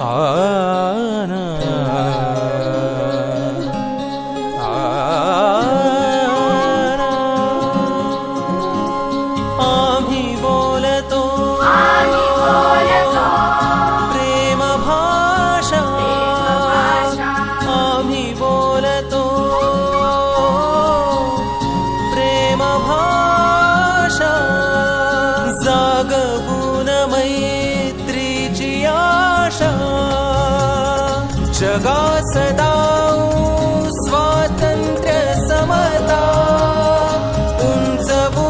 啊 आशा जगा सदा स्वातंत्र्य समता उंचवू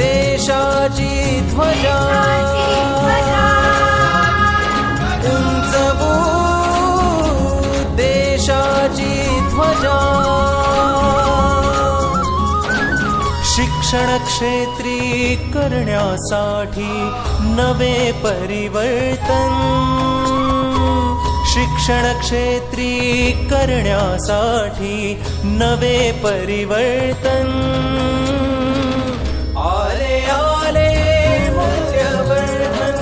देशाची ध्वजा. शिक्षण क्षेत्री करण्यासाठी नवे परिवर्तन. शिक्षण क्षेत्री करण्यासाठी नवे परिवर्तन. आले आले मूल्यवर्धन.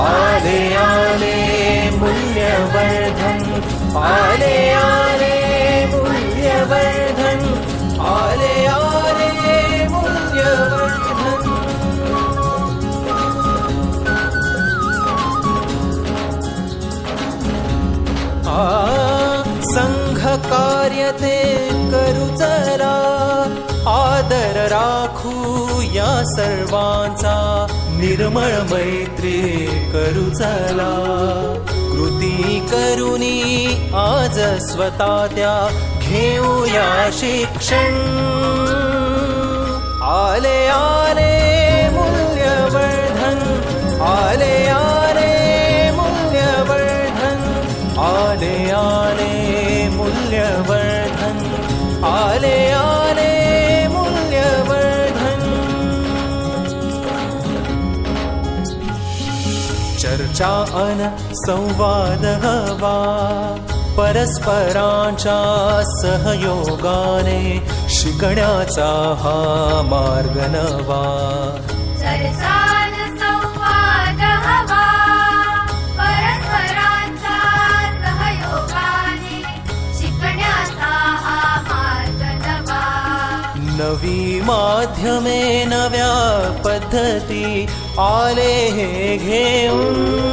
आले आले मूल्यवर्धन. आले आले संघ कार्य ते करू चला आदर राखू या सर्वांचा. निर्मळ मैत्री करू चला. कृती करुनी आज स्वतः त्या घेऊया शिक्षण. आले. आले आले मूल्यवर्धन. आले आले मूल्यवर्धन. चर्चा अन संवाद हवा. परस्परांच्या सहयोगाने शिकण्याचा हा मार्ग नवा. नवी माध्यमे नव्या पद्धती आले हे घेऊन